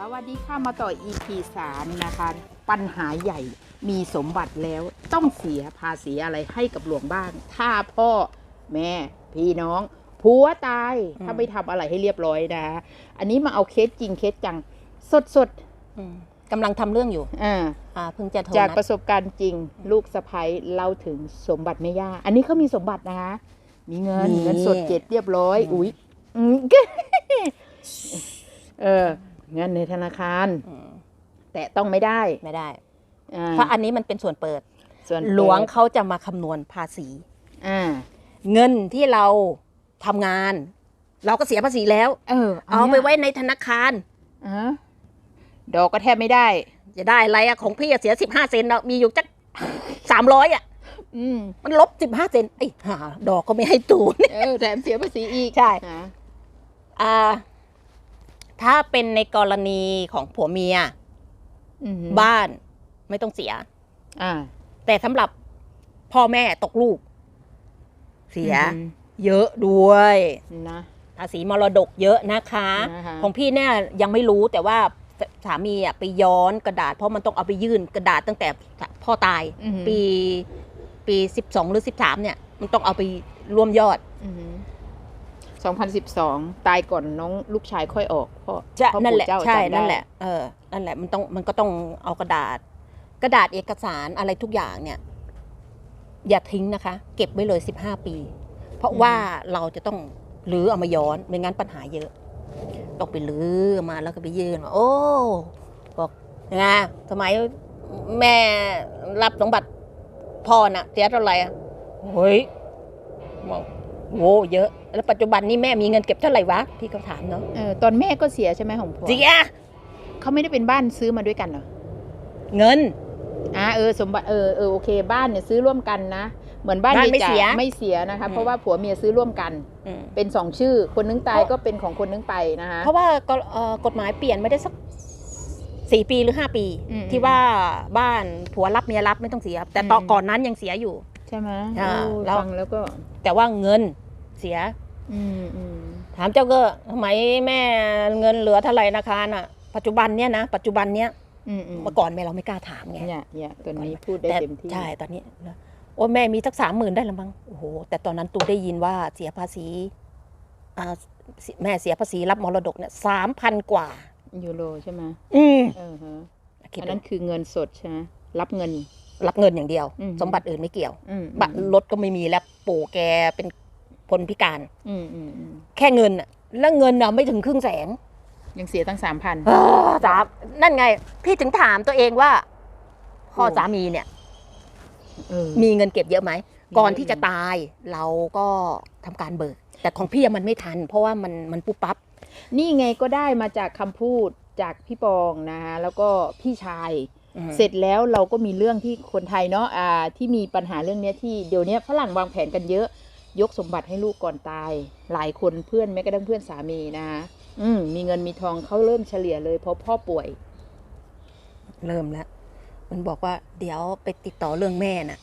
สวัสดีค่ะมาต่อ EP สามนะคะ ปัญหาใหญ่มีสมบัติแล้วต้องเสียภาษีอะไรให้กับหลวงบ้าง ถ้าพ่อแม่ พี่น้องผัวตายอืมถ้าไม่ทำอะไรให้เรียบร้อยนะ อันนี้มาเอาเคสจริงเคสจัง สดสดอืมกำลังทำเรื่องอยู่ๆอ่าอ่าเพิ่งจะโทรจากนัดประสบการณ์จริง ลูกสะพ้ยเล่าถึงสมบัติไม่ยากอันนี้เขามีสมบัตินะคะ มีเงินเงินสดเจ็ดเรียบร้อย อุ๊ยอืมเออ เงินในธนาคาร อืมแต่ต้องไม่ได้ไม่ได้ อ่าเพราะอันนี้มันเป็นส่วนเปิด ส่วนหลวงเขาจะมาคำนวณภาษี อ่าเงินที่เราทำงาน เราก็เสียภาษีแล้ว เออเอาไปไว้ในธนาคารอ่าดอกก็แทบไม่ได้ จะได้อะไรอะของพี่อะเสียสิบห้าเซนต์อะมีอยู่จักสามร้อยอะอืมมันลบสิบห้าเซนต์ไอ้ห่าดอกก็ไม่ให้ตูน เออแถมเสียภาษีอีกใช่ อ่าอ่า ถ้าเป็นในกรณีของผัวเมียอืมบ้านไม่ต้องเสียอ่าแต่สำหรับพ่อแม่ตกลูก เสียอืมเยอะด้วยนะภาษีมรดกเยอะนะคะนะคะ ของพี่เนี่ยยังไม่รู้แต่ว่าสสามีอะไปย้อนกระดาษ เพราะมันต้องเอาไปยื่นกระดาษตั้งแต่พ่อตายอืมปีปีสิบสองหรือสิบสามเนี่ย มันต้องเอาไปรวมยอด สองพันสิบสองตายก่อนน้องลูกชายค่อยออกพ่อจะพ่อนั่นปู่แหละเจ้าใช่จำได้นั่นแหละเออนั่นแหละมันต้องมันก็ต้องเอากระดาษ กระดาษเอกสารอะไรทุกอย่างเนี่ย อย่าทิ้งนะคะ เก็บไว้เลยสิบห้าปี เพราะว่าเราจะต้องรื้อเอามาย้อนไม่งั้นปัญหาเยอะ ต้องไปรื้อมาแล้วก็ไปยื่นว่าโอ้บอกไงสมัยแม่รับสมบัติพ่อน่ะเสียเท่าไหร่อะเฮ้ยบอก โว้เยอะ แล้วปัจจุบันนี้แม่มีเงินเก็บเท่าไหร่วะพี่ก็ถามเนาะเออตอนแม่ก็เสียใช่ไหมของพ่อเสียเขาไม่ได้เป็นบ้านซื้อมาด้วยกันเหรอเงินอ่าเออสมบัติเออเออโอเค บ้านเนี่ยซื้อร่วมกันนะเหมือนบ้านบ้านยายไม่จ๋าเสียไม่เสียนะคะอืมเพราะว่าผัวเมียซื้อร่วมกันอืมเป็นสองชื่อ คนนึงตายเพราะก็เป็นของคนนึงไปนะคะเพราะว่ากฎเอ่อกฎหมายเปลี่ยนไม่ได้สักสี่ปีหรือห้าปีอืมที่ว่าบ้านผัวรับเมียรับไม่ต้องเสีย แต่ต่ออมก่อนนั้นยังเสียอยู่ ใช่ไหมอ่าโอ้แล้วฟังแล้วก็ แต่ว่าเงิน เสีย อืมอืมถามเจ้าก็ทำไมแม่เงินเหลือเท่าไหร่นะคะน่ะ ปัจจุบันเนี้ยนะปัจจุบันเนี้ยอืมอืมเมื่อก่อนแม่เราไม่กล้าถามไงเนี่ยเนี่ยตัวนี้พูดได้แต่เต็มที่ ใช่ตอนนี้โอ้แม่มีสักสามหมื่นได้ละมั้งโอ้โหแต่ตอนนั้นตูได้ยินว่าเสียภาษีอ่าแม่เสียภาษีรับมรดกเนี่ยสามพันกว่า ยูโรใช่ไหมอืมเออฮะคิดอันดู นั้นคือเงินสดใช่ไหมรับเงิน รับเงินอย่างเดียว อืม สมบัติอื่นไม่เกี่ยว อืมบัตรรถก็ไม่มีแล้วปู่แกเป็น คนพิการอืมอืมอืมแค่เงินอะแล้วเงินอะไม่ถึงครึ่งแสนยังเสียตั้งสามพันสามนั่นไง พี่ถึงถามตัวเองว่าพ่อโอ้สามีเนี่ยเออมีเงินเก็บเยอะไหมมีก่อนเยอะที่จะอยู่ตายเราก็ทำการเบิก แต่ของพี่อะมันไม่ทัน เพราะว่ามันมันปุ๊บปั๊บ นี่ไงก็ได้มาจากคำพูดจากพี่ปองนะคะแล้วก็พี่ชายอืมเสร็จแล้วเราก็มีเรื่องที่คนไทยเนาะอ่าที่มีปัญหาเรื่องเนี้ยที่เดี๋ยวนี้ฝรั่งวางแผนกันเยอะ ยกสมบัติให้ลูกก่อนตาย หลายคนเพื่อนแม้กระทั่งเพื่อนสามีนะคะอืมมีเงินมีทองเขาเริ่มเฉลี่ยเลยเพราะพ่อป่วย เริ่มแล้วมันบอกว่าเดี๋ยวไปติดต่อเรื่องแม่น่ะ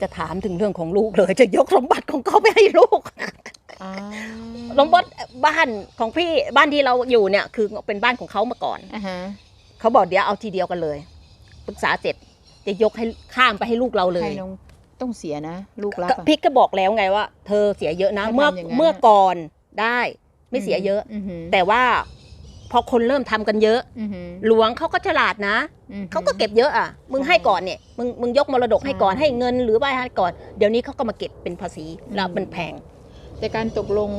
จะถามถึงเรื่องของลูกเลย จะยกสมบัติของเขาไปให้ลูกสมบัติบ้านของพี่บ้านที่เราอยู่เนี่ย คือเป็นบ้านของเขามาก่อนอ่าฮะเขาบอกเดี๋ยวเอาทีเดียวกันเลยปรึกษาเสร็จจะยกให้ข้ามไปให้ลูกเราเลยให้น้อง ต้องเสียนะ ลูกรักก็อะพี่ก็บอกแล้วไงว่า เธอเสียเยอะนะ ให้ทำเมื่ออย่างนั้น เมื่อก่อนได้ไม่เสียเยอะมหืแต่ว่าพอคนเริ่มทำกันเยอะ อือหือหลวงเขาก็ฉลาดนะ อือหือ เขาก็เก็บเยอะอะ มึงให้ก่อนเนี่ย มึงมึงยกมรดกให้ก่อน ใช่ให้เงินหรือว่าให้ก่อน เดี๋ยวนี้เขาก็มาเก็บเป็นภาษีแล้วอืมมันแพง แต่การตกลง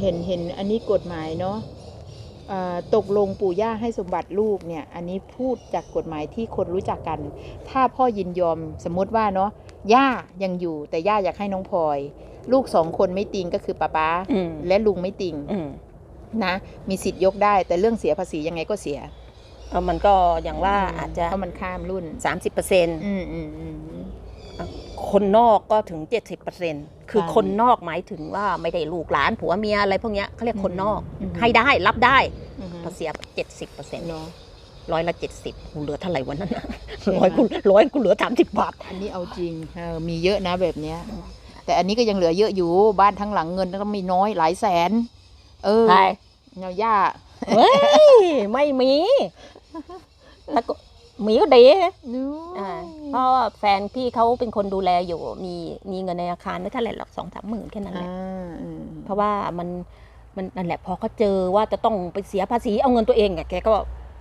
เห็นเห็นอันนี้กฎหมายเนาะอ่าตกลงปู่ย่าให้สมบัติลูกเนี่ย อันนี้พูดจากกฎหมายที่คนรู้จักกัน ถ้าพ่อยินยอมสมมติว่าเนาะ ย่ายังอยู่แต่ย่าอยากให้น้องพลอย ลูกสองคนไม่ติงก็คือป้าป๊าอืมและลุงไม่ติงอืมนะมีสิทธิ์ยกได้ แต่เรื่องเสียภาษียังไงก็เสียเออมันก็อย่างว่าอาจจะเพราะมันข้ามรุ่นสามสิบเปอร์เซ็นต์อืมอืมอืมอืมคนนอกก็ถึงเจ็ดสิบเปอร์เซ็นต์คือใช่คนนอกหมายถึงว่าไม่ได้ลูกหลานผัวเมียอะไรพวกเนี้ยเขาเรียกคนนอกอืมให้ได้รับได้อืมพอเสียเจ็ดสิบเปอร์เซ็นต์เนาะ ร้อยละเจ็ดสิบกูเหลือเท่าไหร่วันนั้นนะใช่ไหมร้อยกูร้อยกูเหลือสามสิบบาท อันนี้เอาจริงเออมีเยอะนะแบบเนี้ย แต่อันนี้ก็ยังเหลือเยอะอยู่บ้านทั้งหลังเงินก็มีน้อยหลายแสน เออใช่เนาย่าเฮ้ยไม่มีแล้วก็มีก็ดีนู้อ่าเพราะว่าแฟนพี่เขาเป็นคนดูแลอยู่มีมีเงินในอาคารไม่เท่าไหร่หรอกสองสามหมื่นแค่นั้นแหอ่าละอืมเพราะว่ามันมันนั่นแหละพอเขาเจอว่าจะต้องไปเสียภาษีเอาเงินตัวเองอะแกก็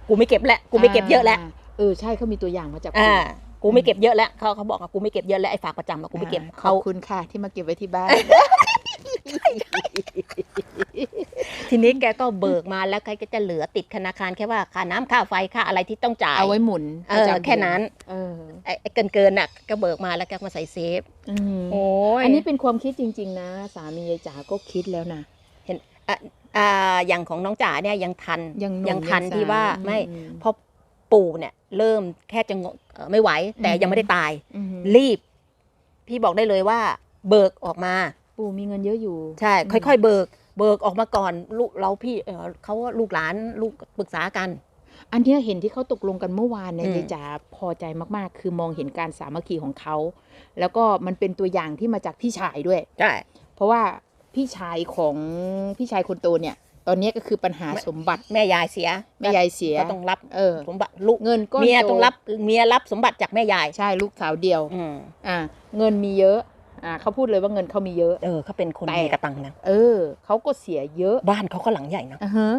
กูไม่เก็บแล้วกูไม่เก็บเยอะแล้วาเออใช่เขามีตัวอย่างมาจากอ่าปู่กูไม่เก็บเยอะแล้วเขาเขาบอกว่ากูไม่เก็บเยอะแล้วไอ้ฝากประจำอะกูไม่เก็บอ่าขอเขาบคุณค่ะ ที่มาเก็บไว้ที่บ้าน ทีนี้แกก็เบิกมาแล้วใครก็จะเหลือติดธนาคารแค่ว่าค่าน้ำค่าไฟค่าอะไรที่ต้องจ่ายเอาไว้หมุนเอประอจำแค่นั้นเออไอ้ไอ้เกินเกินๆน่ะก็เบิกมาแล้วแกมาใส่เซฟอืมโอ้ยอันนี้เป็นความคิดจริง ๆ นะ สามียายจ๋าก็คิดแล้วนะ อ่าอย่างของน้องจ๋าเนี่ยยังทันยังหนุ่มยังทันยังสาวที่ว่าอืมไม่อืมเพราะปู่เนี่ย เริ่มแค่จะงเอ่อไม่ไหว แต่อืมยังไม่ได้ตายอืมรีบ พี่บอกได้เลยว่า เบิกออกมา ปู่มีเงินเยอะอยู่ ใช่อืมค่อยๆ เบิก เบิกออกมาก่อนลูกเราพี่เอ่อเขาว่าลูกหลานลูกปรึกษากันอันเนี้ยเห็นที่เขาตกลงกันเมื่อวานเนี่ยอืมยายจ๋าพอใจมากๆ คือมองเห็นการสามัคคีของเขา แล้วก็มันเป็นตัวอย่างที่มาจากพี่ชายด้วยใช่เพราะว่า พี่ชายของพี่ชายคนโตเนี่ย ตอนเนี้ยก็คือปัญหาสมบัติแม่ยายเสียแม่ยายเสียก็ต้องรับเออสมบัติลูกเงินก้อนเมียโต้องรับเมียรับสมบัติจากแม่ยายใช่ลูกสาวเดียวอืมอ่า เงินมีเยอะอ่าเขาพูดเลยว่าเงินเขามีเยอะ เออเขาเป็นคนแต่มีกระตังนะ เออเขาก็เสียเยอะ บ้านเขาก็หลังใหญ่นะอ่าฮะ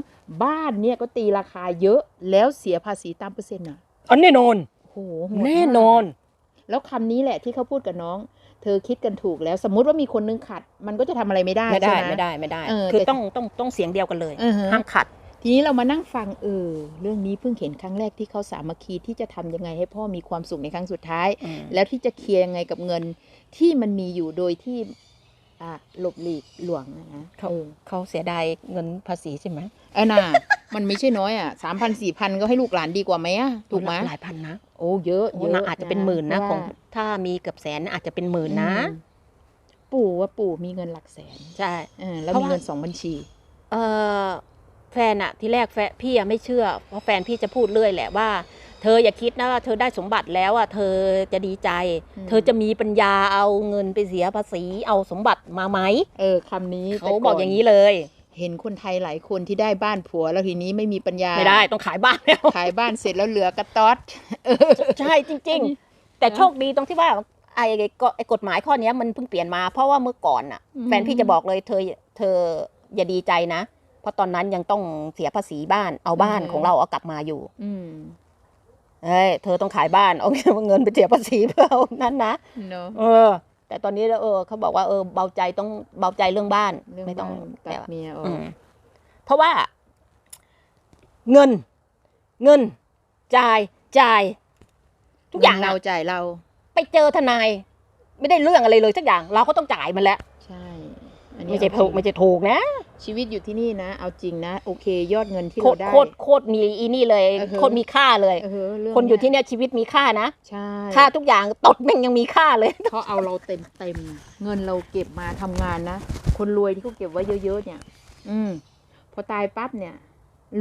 บ้านเนี่ยก็ตีราคาเยอะแล้วเสียภาษีตามเปอร์เซ็นต์อะอ๋อแน่นอนโอ้โหโหดมากแน่นอน แล้วคำนี้แหละที่เขาพูดกับน้อง เธอคิดกันถูกแล้วสมมุติว่ามีคนนึงขัด มันก็จะทำอะไรไม่ได้ไม่ได้ใช่หไม่ได้ไม่ได้เออคือแต่ต้องต้องต้องเสียงเดียวกันเลยอือฮะห้ามขัด ทีนี้เรามานั่งฟังเออเรื่องนี้เพิ่งเห็นครั้งแรกที่เขาสามัคคีที่จะทำยังไงให้พ่อมีความสุขในครั้งสุดท้ายอืมแล้วที่จะเคลียร์ยังไงกับเงินที่มันมีอยู่โดยที่อ่า หลบหลีกหลวงอะนะเขาเออเขาเสียดายเงินภาษีใช่ไหมเออน่ะมันไม่ใช่น้อยอะสามพันสี่พันก็ให้ลูกหลานดีกว่าไหมอะถูกไหมหลายพันนะโอ้เยอะโอ้เยอะนะอาจจะเป็นหมื่นนะพขราองว่าถ้ามีเกือบแสนอาจจะเป็นหมื่นนะอืมปู่ว่าปู่มีเงินหลักแสนใช่เออแล้วเพราะมีว่าเงินสองบัญชี เออแฟนอะที่แรกแฟนพี่อะไม่เชื่อเพราะแฟนพี่จะพูดเรื่อยแหละว่า เธออย่าคิดนะว่าเธอได้สมบัติแล้วอะเธอจะดีใจอืมเธอจะมีปัญญาเอาเงินไปเสียภาษีเอาสมบัติมาไหมเออคำนี้เขาแต่บอกอย่างนี้เลยเห็นคนไทยหลายคนที่ได้บ้านผัวแล้วทีนี้ไม่มีปัญญา ไม่ได้ต้องขายบ้านแล้วขายบ้านเสร็จแล้วเหลือกระต๊อดใช่จริง ๆ แต่โชคดีตรงที่ว่าไอ้ก็ไอ้กฎหมายข้อเนี้ยมันเพิ่งเปลี่ยนมาเพราะว่าเมื่อก่อนอะอืมแฟนพี่จะบอกเลยเธอเธออย่าดีใจนะ เพราะตอนนั้นยังต้องเสียภาษีบ้านเอาบ้านของเราเอากลับมาอยู่อืม เอ้ยเธอต้องขายบ้านเอาเงินไปเสียภาษีเพื่อเอานั้นนะเนาะเออ แต่ตอนนี้เออเขาบอกว่าเออเบาใจต้องเบาใจเรื่องบ้านเรื่องไม่ต้องบ้านแต่ตัดว่าเมียอออืกมเพราะว่า เงิน เงิน จ่ายจ่าย ทุกอย่างเราอะจ่ายเรา ไปเจอทนาย ไม่ได้เรื่องอะไรเลยสักอย่าง เราก็ต้องจ่ายมันแล้วใช่อันนี้ ไม่ใช่เอาถูกไม่ใช่ถูกนะชีวิตอยู่ที่นี่นะ เอาจริงนะ โอเค ยอดเงินที่โคเราตรได้โคตรโคตรมีอีนี่เลยเออโคตรมีค่าเลยเออเรื่องคนอยู่ที่เนี่ยชีวิตมีค่านะใช่ค่าทุกอย่างตดแม่งยังมีค่าเลยเขาเอาเราเต็มเต็มๆเงินเราเก็บมาทำงานนะ คนรวยที่เขาเก็บไว้เยอะๆเนี่ย อืมพอตายปั๊บเนี่ยห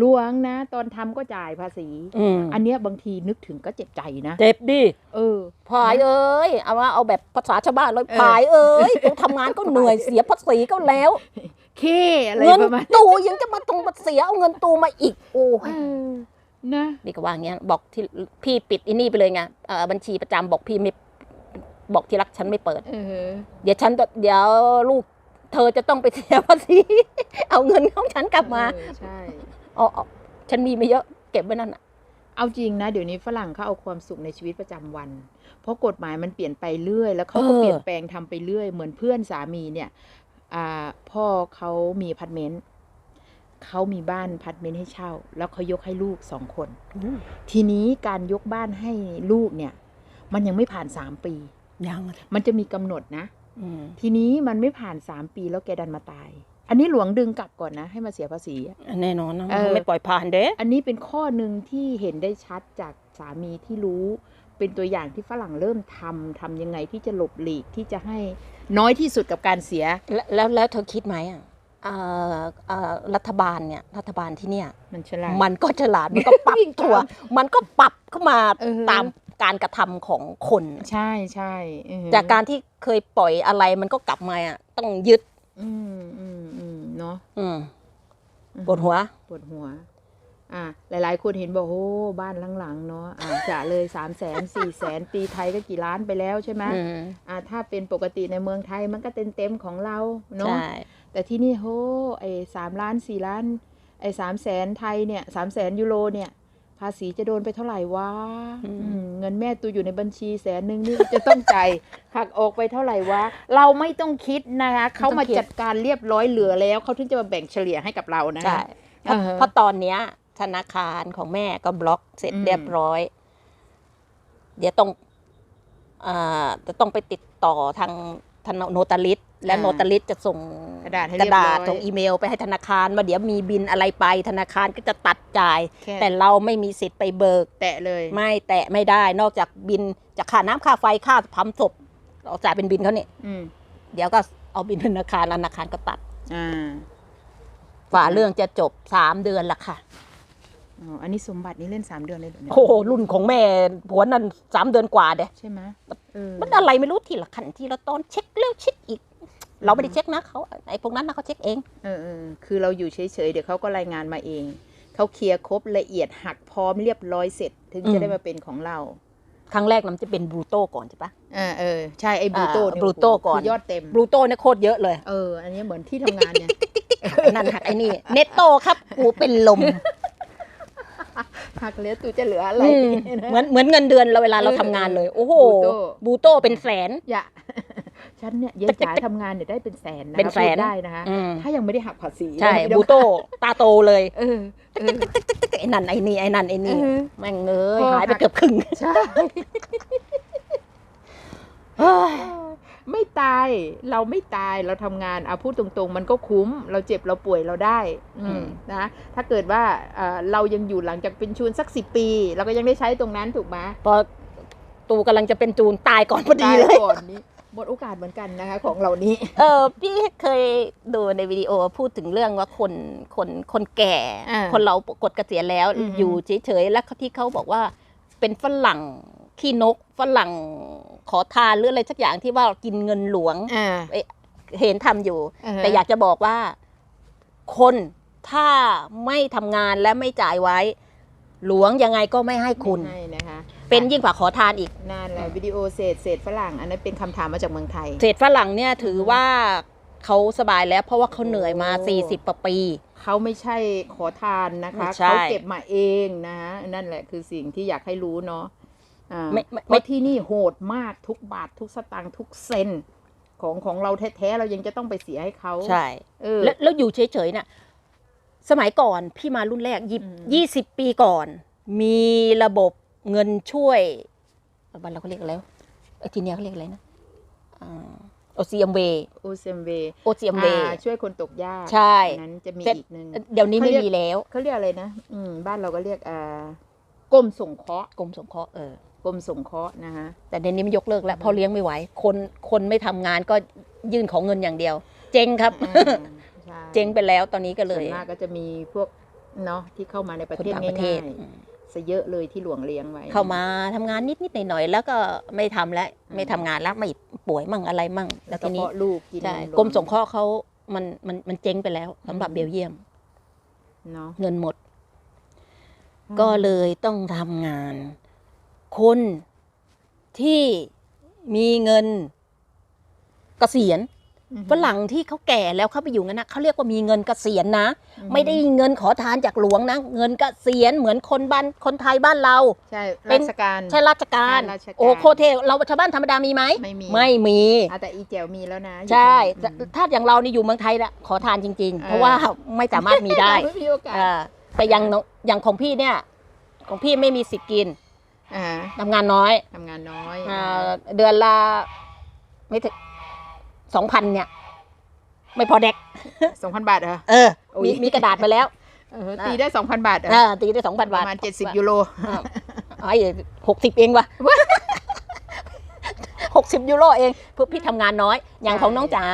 ลวงนะ ตอนทำก็จ่ายภาษีอืมอันเนี้ยบางทีนึกถึงก็เจ็บใจนะ เจ็บดิเออพายเอ้ยเอาว่าเอาแบบภาษาชาวบ้านเลยเออพายเอ้ยกูทำงานก็เหนื่อยเสียภาษีก็แล้วเคอะไรเงินประมาณตูยังจะมาตรงมาเสียเอาเงินตูมาอีก โอ้เอยอนะนี่ก็ว่าอย่างเงี้ยบอกที่พี่ปิดอินี่ไปเลยไงเอ่อบัญชีประจำบอกพี่ไม่บอกที่รักฉันไม่เปิดเออเดี๋ยวฉันจะเดี๋ยวลูกเธอจะต้องไปเสียภาษีเอาเงินของฉันกลับมา เออใช่เอาเอาฉันมีไม่เยอะเก็บไว้นั่นน่ะเอาจริงนะเดี๋ยวนี้ฝรั่งเขาเอาความสุขในชีวิตประจำวัน เพราะกฎหมายมันเปลี่ยนไปเรื่อย แล้วเขาก็เออเปลี่ยนแปลงทำไปเรื่อย เหมือนเพื่อนสามีเนี่ยอ่าพ่อเขามีอพาร์ตเมนต์เขามีบ้านอพาร์ตเมนต์ให้เช่า แล้วเขายกให้ลูกสองคน ทีนี้การยกบ้านให้ลูกเนี่ย มันยังไม่ผ่านสามปียังอะมันจะมีกำหนดนะอืมทีนี้มันไม่ผ่านสามปีแล้วแกดันมาตาย อันนี้หลวงดึงกลับก่อนนะ ให้มาเสียภาษีอะแน่นอนนะเออไม่ปล่อยผ่านเด้อันนี้เป็นข้อหนึ่งที่เห็นได้ชัดจากสามีที่รู้ เป็นตัวอย่างที่ฝรั่งเริ่มทำทำยังไงที่จะหลบหลีกที่จะให้น้อยที่สุดกับการเสีย แล้วแล้วแล้วเธอคิดไหมอะเอ่อเอ่อรัฐบาลเนี่ยรัฐบาลที่เนี่ยมันฉลาดมันก็ฉลาดมันก็ปรับวิ่งตามตัว มันก็ปรับเข้ามาเออตามการกระทำของคน ใช่ใช่เออจากการที่เคยปล่อยอะไรมันก็กลับมาอะต้องยึดอืมอืมอืม เนาะอืมปวดหัวปวดหัว อ่า หลาย ๆ คนเห็นบอกโอ้บ้านหลัง ๆ เนาะอ่าจะเลยสามแสนสี่แสนตีไทยก็กี่ล้านไปแล้วใช่ไหมอืมอ่า ถ้าเป็นปกติในเมืองไทยมันก็เต็มเต็มๆของเราเนาะใช่แต่ที่นี่โหไอ้สามล้านสี่ล้านไอ้สามแสนไทยเนี่ยสามแสนยูโรเนี่ย ภาษีจะโดนไปเท่าไหร่วะอืมเงินแม่ตูอยู่ในบัญชีแสนหนึ่งนี่จะต้องจ่ายหักออกไปเท่าไหร่วะเราไม่ต้องคิดนะคะเขามาจัดการเรียบร้อยเหลือแล้วเขาถึงจะมาแบ่งเฉลี่ยให้กับเรานะใช่คะเพราะอ่าฮะเพราะตอนเนี้ย ธนาคารของแม่ก็บล็อกเสร็จอืมเรียบร้อย เดี๋ยวต้องอ่าจะต้องไปติดต่อทางทางโนตาลิส และโนตาลิสจะส่งกระดาษให้กเรีระยบร้ดาอษยส่งอีเมลไปให้ธนาคารว่าเดี๋ยวมีบินอะไรไปธนาคารก็จะตัดจ่ายแค่แต่เราไม่มีสิทธิ์ไปเบิก แตะเลย ไม่แตะไม่ได้นอกจากบินจากค่าน้ำค่าไฟค่าพัมศพเราจ่ายเป็นบินเขาเนี่ยอืมเดี๋ยวก็เอาบินธนาคารธนาคารก็ตัดอ่าฝ่าเรื่องจะจบสามเดือนละค่ะอ๋ออันนี้สมบัตินี่เล่นสามเดือนเลยเหรอเนี่ยโอ้โหรุ่นของแม่ผัวนั่นสามเดือนกว่าเด้ใช่ไหมเออมันอะไรไม่รู้ทีละขันทีละตอนเช็คแล้วเช็คอีก เราไม่ได้เช็คนะเขาไอ้พวกนั้นนะเขาเช็คเองเออเออคือเราอยู่เฉยๆเดี๋ยวเขาก็รายงานมาเองเขาเคลียร์ครบละเอียดหักพร้อมเรียบร้อยเสร็จ ถึงอืจะมได้มาเป็นของเรา ครั้งแรกนำจะเป็นบรูโต้ก่อนใช่ปะอ่าเออใช่ไอ้บรูโต้อ่า Bruto ก่อนคืยอดเต็มบรูโต้เนี่ยโคตรเยอะเลยเอออันนี้เหมือนที่ทำงานเนี่ยไอ้นั่นหักไอ้นี่เนตโต้ครับกูเป็นลมหักเหลือตูจะเหลืออะไรอืมนะเหมือนเหมือนเงินเดือนเราเวลาเราเออทำงานเลย โอ้โหบรูโต้บรูโต้เป็นแสนอย่า ฉันเนี่ยยายจ๋าทำงานเนี่ยได้เป็นแสนนะเป็นแสนพูดได้นะคะอืมถ้ายังไม่ได้หักภาษีใช่ไม่บรูต้องโต้ตาโตเลยเออเออไอ้นั่นไอ้นี่ไอ้นั่นไอ้นี่เออแม่งเอ้ยพอหายไปหักเกือบครึ่งใช่เฮ้ยไม่ตายเราไม่ตายเราทำงานเอาพูดตรงๆ มันก็คุ้ม เราเจ็บเราป่วยเราได้ อือืมมนะถ้าเกิดว่าเอ่อเรายังอยู่หลังจากเป็นชูนสักสิปี เราก็ยังได้ใช้ตรงนั้นถูกไหมพอตูกำลังจะเป็นจูนตายก่อนพอดีตายเลยก่อนนี้ หมดโอกาสเหมือนกันนะคะของเหล่านี้ เออพี่เคยดูในวิดีโอพูดถึงเรื่องว่าคนคนคนแก่อ่าคนเรากดเกษียณแล้วอือฮึอยู่เฉยๆแล้วที่เขาบอกว่าเป็นฝรั่งขี้นกฝรั่งขอทานหรืออะไรสักอย่างที่ว่ากินเงินหลวงอ่าเห็นทำอยู่อ่าฮะแต่อยากจะบอกว่า คนถ้าไม่ทำงานและไม่จ่ายไว้ หลวงยังไงก็ไม่ให้คุณไม่ให้นะคะเป็นยิ่งกว่าขอทานอีก นั่นแหละวิดีโอเศษเศษฝรั่ง อันนั้นเป็นคำถามมาจากเมืองไทย เศษฝรั่งเนี่ยถือว่าเขาสบายแล้วเพราะว่าเขาเหนื่อยมาโอ้40กว่าปี เขาไม่ใช่ขอทานนะคะ ไม่ใช่เขาเก็บมาเองนะฮะนั่นแหละคือสิ่งที่อยากให้รู้เนาะอ่าไม่ไม่ เพไม่ราะที่นี่โหดมากทุกบาททุกสตางค์ทุกเซนของของเราแท้ๆเรายังจะต้องไปเสียให้เขาใช่ เออ แล้วแล้วอยู่เฉยๆน่ะ สมัยก่อนพี่มารุ่นแรกยี่อืมยี่สิบปีก่อน มีระบบเงินช่วยบ้านเราเขาเรียกอะไรวะไอ้ทีเนี้ยเขาเรียกอะไรนะโอซีเอ็มเวโอเซมเวโอซีเอ็มเวช่วยคนตกยากใช่อันนั้นจะมีเสร็จอีกหนึ่งเดี๋ยวนี้ไม่เขาเรียกมีแล้วเขาเรียกอะไรนะอืมบ้านเราก็เรียกอ่ากรมส่งเคราะห์กรมสงเคราะห์เออกรมส่งเคราะห์นะคะแต่เดี๋ยวนี้มันยกเลิกแล้วเพราะเลี้ยงไม่ไหว คนคนไม่ทำงานก็ยื่นของเงินอย่างเดียว เจ๊งครับอืม ใช่เจ๊งไปแล้วตอนนี้ก็เลส่วยนมากก็จะมีพวกเนาะที่เข้ามาในประคนเทศต่างประเทง่าศยอืมๆซะเยอะเลยที่หลวงเลี้ยงไว้ เข้ามาทำงานนิดนิดหน่อยหน่อยๆแล้วก็ไม่ทำแล้วไม่ทำงานแล้วไม่ป่วยมั่งอะไรมั่งแล้แล้ววก็ทีนี้เพาะลูกกินใช่นกรมสงเคราะห์เขามันมันมันเจ๊งไปแล้วสำหรับอืมเบลเยียม เนาะเงินหมด ก็เลยต้องทำงาน คนที่มีเงินเกษียณอือฮึ ฝรั่งที่เขาแก่แล้วเขาไปอยู่งั้นนะเขาเรียกว่ามีเงินเกษียณนะอือฮึไม่ได้เงินขอทานจากหลวงนะ เงินเกษียณเหมือนคนบ้านคนไทยบ้านเราใช่เป็รานชการใช่ราชการใช่ราชการโอ้โคเทเราชาวบ้านธรรมดามีไหมไม่มีไม่มีอะแต่อีแจวมีแล้วนะอยู่ใช่ตรงนี้ถ้าอย่างเรานี่อยู่เมืองไทยละขอทานจริง ๆเออเพราะว่าไม่สามารถมีได้ไม่มีโอกาสอ่าแต่อย่างน้องอย่างของพี่เนี่ย ของพี่ไม่มีสิทธิ์กินอ่าทำงานน้อยทำงานน้อยอ่าเดือนละไม่ถึง สองพันเนี่ย ไม่พอเด็กสองพันบาทเหรอเออโอ้ยมีมีกระดาษมาแล้วเออตีได้สองพันบาทเหรอเออตีได้สองพันปบาทระมาณเจ็ดสิบยูโรไอ้หกสิบเองวะหกสิบยูโรเองเพื่อพี่ทำงานน้อย อย่างของน้องจ๋า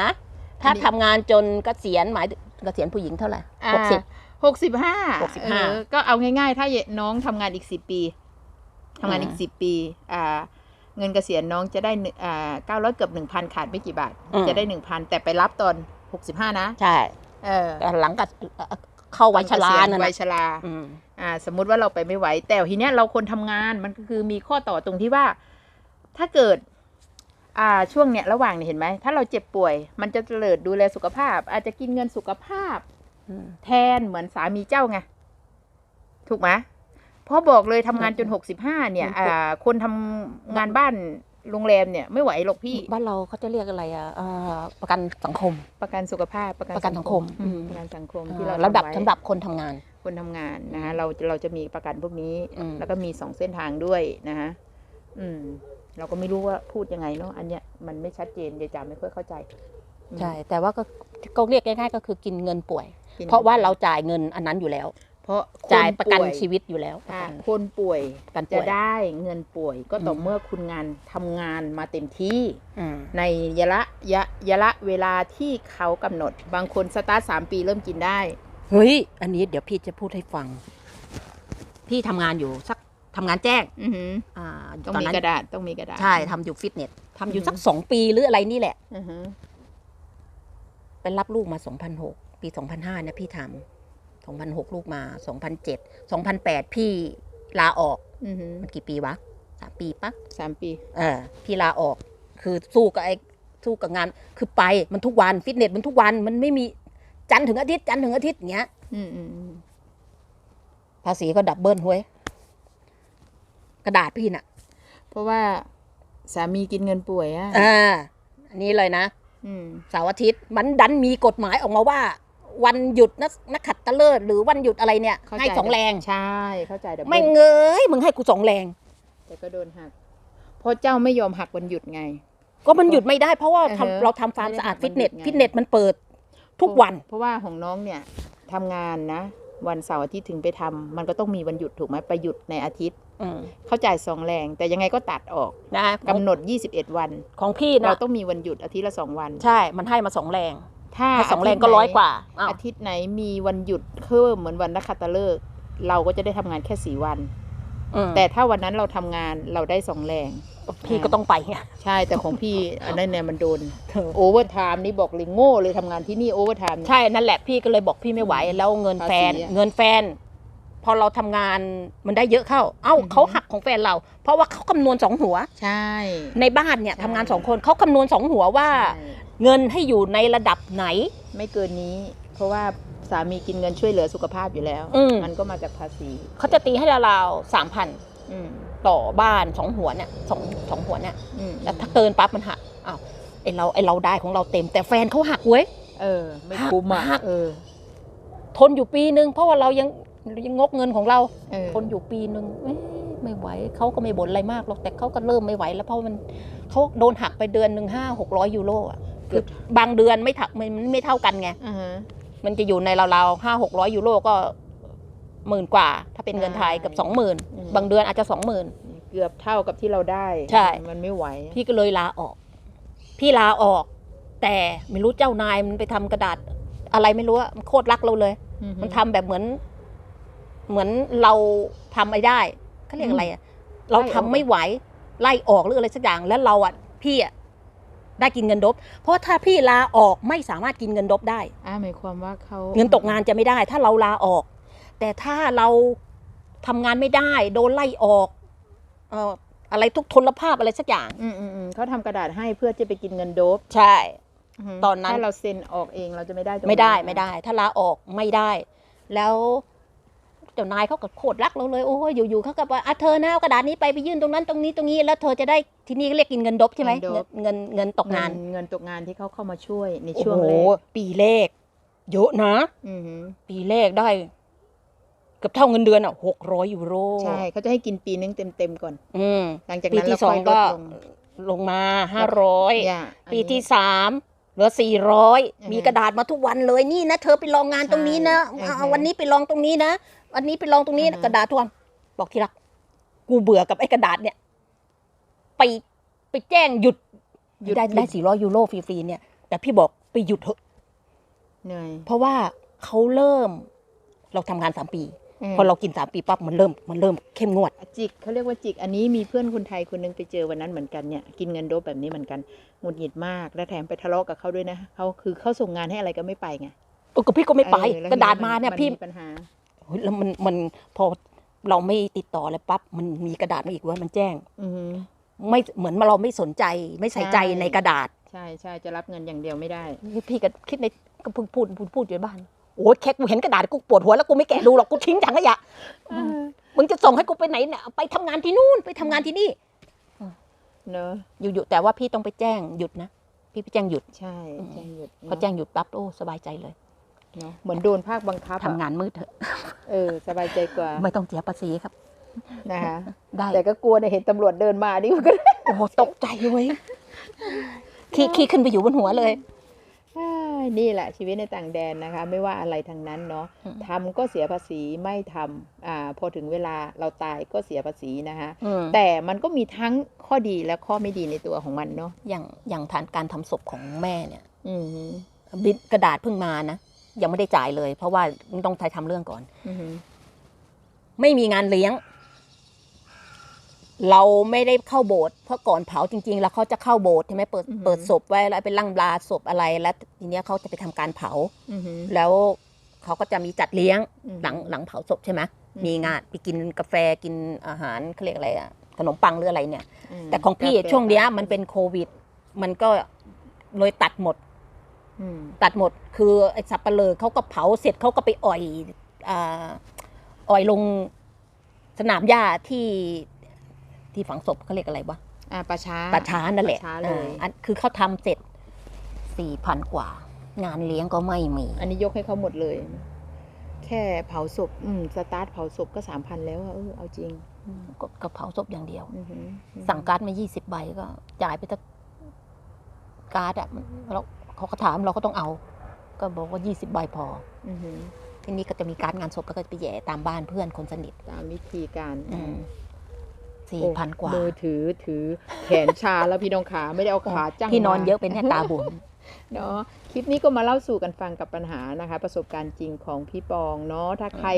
ถ้าทำงานจนเกษียณหมายถึงเกษียณผู้หญิงเท่าไหร่หกสิบหกสิบห้า65ก็เอาง่ายๆ ถ้าน้องทำงานอีกสิบปีทำงานอีกอืมสิบปี อ่า เงินเกษียณน้องจะได้หนึ่งอ่าเก้าร้อยเกือบหนึ่งพันขาดไม่กี่บาทอืมจะได้หนึ่งพันแต่ไปรับตอนหกสิบห้านะ ใช่เออแต่หลังกับเข้าวัยชราตอนเกษียณนั่นวัน่ะยชราอืมอ่า สมมุติว่าเราไปไม่ไหว แต่ทีเนี้ยเราคนทำงานมันก็คือมีข้อต่อตรงที่ว่า ถ้าเกิด อ่าช่วงเนี้ยระหว่างเนี่ยเห็นไหม ถ้าเราเจ็บป่วย มันจะเลิดดูแลสุขภาพ อาจจะกินเงินสุขภาพอืมแทนเหมือนสามีเจ้าไงถูกไหม เพราะบอกเลยทำงานจนหกสิบห้าเนี่ยอ่าคนทำงานบ้านโรงแรมเนี่ยไม่ไหวหรอกพี่บ้านเราเขาจะเรียกอะไรอะเอ่อประกันสังคม ประกันสุขภาพประกันประกันสังคมอืมอืม ประกันสังคมเอ่ที่อเราระดับทำไว้สำหรับคนทำงาน คนทำงานนะคะเราเราจะมีประกันพวกนี้ อืม แล้วก็มีสองเส้นทางด้วยนะคะอืม เราก็ไม่รู้ว่าพูดยังไงเนาะอันเนี้ยมันไม่ชัดเจนยายจ๋าไม่ค่อยเข้าใจอืมใช่แต่ว่าก็ก็เรียกง่ายๆก็คือกินเงินป่วย กินเพราะว่าเราจ่ายเงินอันนั้นอยู่แล้ว เพราะจ่ายประกันคป่วชีวิตอยู่แล้วประอ่ากันคนป่วยประกันป่จะวยได้เงินป่วยก็ต่ออมเมื่อคุณงานทำงานมาเต็มที่อืมในยะละยะยะละเวลาที่เขากำหนด บางคนสตาร์ทสามปีเริ่มกินได้ เฮ้ย อันนี้เดี๋ยวพี่จะพูดให้ฟัง พี่ทำงานอยู่สักทำงานแจ้งอือหืออ่าต้องตอนมีนั้นกระดาษต้องมีกระดาษ ใช่ทำอยู่ฟิตเนสทำอยู่อือฮึสักสองปีหรืออะไรนี่แหละอือหือไปรับลูกมา2006ปี2005เนี่ยพี่ทำ 2006 ลูกมา 2007 2008 พี่ลาออกอือหือมันกี่ปีวะสามปีปะสามปีเออพี่ลาออก คือสู้กับไอ้สู้กับงาน คือไปมันทุกวันฟิตเนสมันทุกวันมันไม่มีจันทร์ถึงอาทิตย์จันทร์ถึงอาทิตย์อย่างเงี้ยอืมอืมอืมภาษีก็ดับเบิลเว้ยกระดาษพี่น่ะ เพราะว่าสามีกินเงินป่วยอะอ่าอันนี้เลยนะอืมเสาร์อาทิตย์มันดันมีกฎหมายออกมาว่า วันหยุดนักนักขัดตะเลิศหรือวันหยุดอะไรเนี่ยเข้าใจให้สองแรงใช่ เข้าใจแต่ไม่เงยมึงให้กูสองแรง แต่ก็โดนหัก เพราะเจ้าไม่ยอมหักวันหยุดไง ก็มันหยุดไม่ได้เพราะว่าเออทำเราทำฟาร์มไม่ได้สะอาดทำฟิตเนสวันหยุดไง ฟิตเนสมันเปิดทุกวัน เพราะว่าของน้องเนี่ยทำงานนะ วันเสาร์อาทิตย์ถึงไปทำมันก็ต้องมีวันหยุดถูกไหมไปหยุดในอาทิตย์ อืมเข้าจ่ายสองแรง แต่ยังไงก็ตัดออกนะกำหนด 21 วัน ของพี่เรานะต้องมีวันหยุดอาทิตย์ละสองวัน ใช่มันให้มาสองแรง ถ้าถ้าสองแรงทิตก็ไหนร้อยกว่าอ้าวอาทิตย์ไหนมีวันหยุดเพิ่มเหมือนวันนักขัตฤกษ์เราก็จะได้ทำงานแค่สี่วัน อืมแต่ถ้าวันนั้นเราทำงานเราได้สองแรง พี่ก็ต้องไปไงใช่แต่ของพี่ อันนั้นเนี่ยมันโดนเธอโอเวอร์ไทม์นี่บอกเลยโง่เลยทำงานที่นี่โอเวอร์ไทม์ ใช่ นั่นแหละพี่ก็เลยบอกพี่ไม่ไหว แล้วเงินแฟน ภาษีอะเงินแฟน พอเราทำงานมันได้เยอะเข้า เอ้าอือฮึเขาหักของแฟนเรา เพราะว่าเขาคำนวณสองหัว ใช่ ในบ้านเนี่ยใช่ ทำงานสองคนเขาคำนวณสองหัวว่า ใช่ เงินให้อยู่ในระดับไหน ไม่เกินนี้ เพราะว่าสามีกินเงินช่วยเหลือสุขภาพอยู่แล้ว อืม มันก็มาจากภาษีเขาจะตีให้ราวๆสามพันอืมต่อบ้านสองหัวเนี่ยสองสองหัวเนี่ยอืมแล้วถ้าเกินปั๊บมันหักอ้าวไอเราไอเราได้ของเราเต็ม แต่แฟนเขาหักเว้ย เออ ไม่คุ้มอะหัก เออทนอยู่ปีนึงเพราะว่าเรายังยังงกเงินของเรา เออทนอยู่ปีนึงเอ๊ะไม่ไหวเขาก็ไม่บ่นอะไรมากหรอกแต่เขาก็เริ่มไม่ไหวแล้วเพราะมันเขาโดนหักไปเดือนหนึ่งห้าหกร้อยยูโรอะ คือบางเดือนไม่ถักมันไม่เท่ากันไงอ่าฮะ มันจะอยู่ในราวๆห้าหกร้อยยูโรก็หมื่นกว่า ถ้าเป็นเงินไทยใช่เกับสองหมื่นอืม บางเดือนอาจจะสองหมื่น เกือบเท่ากับที่เราได้ใช่ มันไม่ไหว พี่ก็เลยลาออก พี่ลาออก แต่ไม่รู้เจ้านายมันไปทำกระดาษ อะไรไม่รู้อะมันโคตรรักเราเลยอือฮึมันทำแบบเหมือน เหมือนเราทำไม่ได้เขาเรียกอะไรอะเราทำไม่ไหว ไล่ออกหรืออะไรสักอย่างแล้วเราอะพี่อะ ได้กินเงินดบ เพราะถ้าพี่ลาออกไม่สามารถกินเงินดบได้ อ่าหมายความว่าเขาเงินตกงานจะไม่ได้ ถ้าเราลาออก แต่ถ้าเราทำงานไม่ได้ โดนไล่ออกเอ่ออะไรทุกทนภาพอะไรสักอย่าง อืมอืมอืมเขาทำกระดาษให้เพื่อจะไปกินเงินโดบใช่ฮึตอนนั้น ถ้าเราเซ็นออกเองเราจะไม่ได้ตรงนั้นไม่ได้ไม่ได้ ถ้าลาออกไม่ได้ แล้ว เจ้านายเขาก็โคตรรักเราเลยโอ้ยอยู่ๆเขาก็บอกอะเธอนะเอากระดาษนี้ไปไปยื่นตรงนั้นตรงนี้ตรงนี้แล้วเธอจะได้ที่นี่เรียกกินเงินดบใช่ไหมเงินเงินเงินตกงานเงิเงินตกงานที่เขาเข้ามาช่วยในโอ้ช่วงโหแรกปีแรกเยอะนะอือฮึปีแรกได้เกือบเท่าเงินเดือนอะหกร้อยยูโรใช่เขาจะให้กินปีนึงเต็มๆก่อน อืมหลังจากปีนั้นที่เราสอค่งอยลก็ดลงลงมาห้าร้อยอย่าอันปีนี้ที่สามเหลือสี่ร้อยอือฮึมีกระดาษมาทุกวันเลยนี่นะ เธอไปลองงานตรงนี้นะใช่เอาอือฮึวันนี้ไปลองตรงนี้นะ วันนี้ไปลองตรงนี้นะอือฮึกระดาษทุกวันบอกทีรัก กูเบื่อกับไอ้กระดาษเนี่ย ไปไปแจ้งหยุดได้ได้สี่ร้อยยูโรฟรีๆเนี่ย แต่พี่บอกไปหยุดเถอะเหนื่อยเพราะว่าเขาเริ่ม เราทำงานสามปี พอเรากินสามปีปั๊บมันเริ่มมันเริ่มเข้มงวดจิกเขาเรียกว่าจิก อันนี้มีเพื่อนคนไทยคนหนึงไปเจอวันนั้นเหมือนกันเนี่ยกินเงินโดบแบบนี้เหมือนกันหงุดหงิดมากและแถมไปทะเลาะกับเขาด้วยนะเขาคือเขาส่งงานให้อะไรก็ไม่ไปไงเออก็พี่ก็ไม่ไปเออแล้วกระดาษมาเนี่ยมัพี่ปัญหา เฮ้ยแล้วมันมันพอเราไม่ติดต่อเลยปั๊บมันมีกระดาษมาอีกเว่ามันแจ้งอือฮึไม่เหมือนเราไม่สนใจไม่ใส่ใจใช่ในกระดาษ ใช่ใช่จะรับเงินอย่างเดียวไม่ได้ พี่ก็คิดในก็พูดพูดพูดพูดอยู่ในบ้านโอ้ยแค่กูเห็นกระดาษกูปวดหัวแล้วกูไม่แกะดูหรอกกูทิ้งถังขยะมึงจะส่งให้กูไปไหนเนี่ยไปทำงานที่นู่นไปทำงานที่นี่ เนอะอยู่ๆแต่ว่าพี่ต้องไปแจ้งหยุดนะ พี่ไปแจ้งหยุดใช่แจ้งหยุดพอแจ้งหยุดปั๊บโอ้สบายใจเลย เนาะเหมือนโดนภาคบังคับอะทำงานมืดเถอะเออ สบายใจกว่า ไม่ต้องเสียภาษีครับ นะคะได้แต่ก็กลัวเนี่ยเห็นตำรวจเดินมานี่ก็โอ้โหตกใจเว้ยขี้ขี้ขึ้นไปอยู่บนหัวเลยอ้ายนี่แหละชีวิตในต่างแดนนะคะ ไม่ว่าอะไรทางนั้นเนาะอืมทำก็เสียภาษีไม่ทำอ่าพอถึงเวลาเราตายก็เสียภาษีนะคะอืมแต่มันก็มีทั้งข้อดีและข้อไม่ดีในตัวของมันเนาะอย่างอย่างฐานการทำศพของแม่เนี่ยอืมบินกระดาษเพิ่งมานะ ยังไม่ได้จ่ายเลย เพราะว่าต้องใช้ทำเรื่องก่อนอืมไม่มีงานเลี้ยง เราไม่ได้เข้าโบสถ์เพราะก่อนเผาจริง ๆ แล้วเขาจะเข้าโบสถ์ใช่ไหมเปิดเปิดศพไว้แล้วไปลั่งบลาศพอะไรแล้วทีเนี้ยเขาจะไปทำการเผาอืมแล้วเขาก็จะมีจัดเลี้ยงอืมหลังหลังเผาศพใช่ไหมอืมมีงานไปกินกาแฟกินอาหารเขาเรียกอะไรอะขนมปังหรืออะไรเนี่ยมแต่ของพี่กาแฟช่วงเนี้ยมันเป็นโควิด มันก็เลยตัดหมดอืม ตัดหมดคือไอ้สับปะเลอเขาก็เผาเสร็จเขาก็ไปอ่อยอ่าอ่อยลงสนามหญ้าที่ที่ฝังศพเขาเรียกอะไรวะอ่าประช้าป่าช้านั่นแหละป่าช้าเลยอ่าอันคือเขาทำเสร็จสี่พันกว่า งานเลี้ยงก็ไม่มี อันนี้ยกให้เขาหมดเลย แค่เผาศพอืมสตาร์ทเผาศพก็สามพันแล้วอะเออเอาจริงก็ก็เผาศพอย่างเดียวอือหือสั่งการ์ดมายี่สิบใบก็จ่ายไปตั้งการ์ดอะเรา เขาก็ถามเราก็ต้องเอา ก็บอกว่ายี่สิบใบพออือหือทีนี้ก็จะมีการดงานศพแล้วก็ไปแย่ตามบ้านเพื่อนคนสนิทตามวิธีการสี่โอ้พันกว่ามือถือถือแขนชาแล้วพี่น้องขาไม่ได้เอาขาจังพี่นอนมาเยอะเป็นแน่ตาบุ๋ม เนาะคลิปนี้ก็มาเล่าสู่กันฟังกับปัญหานะคะ ประสบการณ์จริงของพี่ปองเนาะถ้าใคร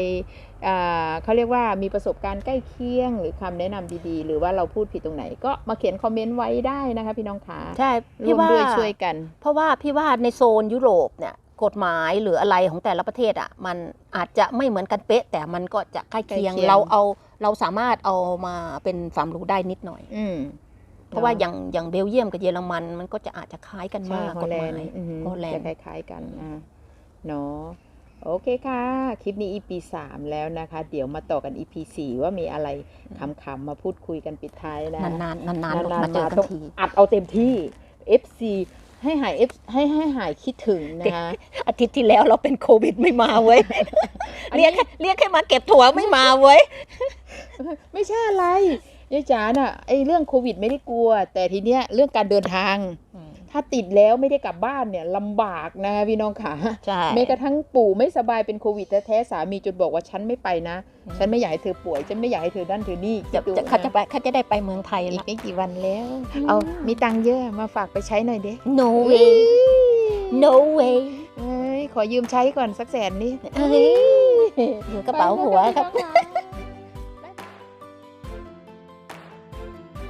อ่าเขาเรียกว่ามีประสบการณ์ใกล้เคียง หรือคำแนะนำดีๆ หรือว่าเราพูดผิดตรงไหน ก็มาเขียนคอมเมนต์ไว้ได้นะคะ พี่น้องขาใช่ร่พี่วมว่าด้วยช่วยกัน เพราะว่าพี่ว่าในโซนยุโรปเนี่ยกฎหมายหรืออะไรของแต่ละประเทศอะมันอาจจะไม่เหมือนกันเป๊ะ แต่มันก็จะใกล้เคียงใกล้เคียงเราเอาเราสามารถเอามาเป็นความรู้ได้นิดหน่อย อืม เพราะว่าอย่างอย่างเบลเยียมกับเยอรมันมันก็จะอาจจะคล้ายกันใช่มากฮอกลฎแลหมานด์ยอือหือฮอลแลนด์จะคล้ายๆกันอ่าเนาะโอเคค่ะ คลิปนี้ EP 3 แล้วนะคะ เดี๋ยวมาต่อกัน EP 4 ว่ามีอะไรขำๆมาพูดคุยกันปิดท้ายนะ นานๆนานๆนานๆมาเจอกันต้องทีอัดเอาเต็มที่ FC ให้หาย F ให้ให้หายคิดถึงนะคะอาทิตย์ที่แล้วเราเป็นโควิดไม่มาเว้ยอันนี้เรียกให้เรียกให้มาเก็บถั่วไม่มาเว้ย ไม่ใช่อะไร ยายจ๋าน่ะไอเรื่องโควิดไม่ได้กลัว แต่ทีเนี้ยเรื่องการเดินทาง ถ้าติดแล้วไม่ได้กลับบ้านเนี่ยลำบากนะคะพี่น้องขาใช่แม้กระทั่งปู่ไม่สบายเป็นโควิดแท้ๆสามีจนบอกว่าฉันไม่ไปนะ ฉันไม่อยากให้เธอป่วยฉันไม่อยากให้เธอนั่นเธอนี่จะคิดดูจะเขาจะนไปเขาจะได้ไปเมืองไทยอีกละไม่กี่วันแล้ว เอามีตังค์เยอะมาฝากไปใช้หน่อยเด้ no way no way เอ้ยขอยืมใช้ก่อนสักแสนนี่เอ้ยอยู่กระเป๋าหัวครับ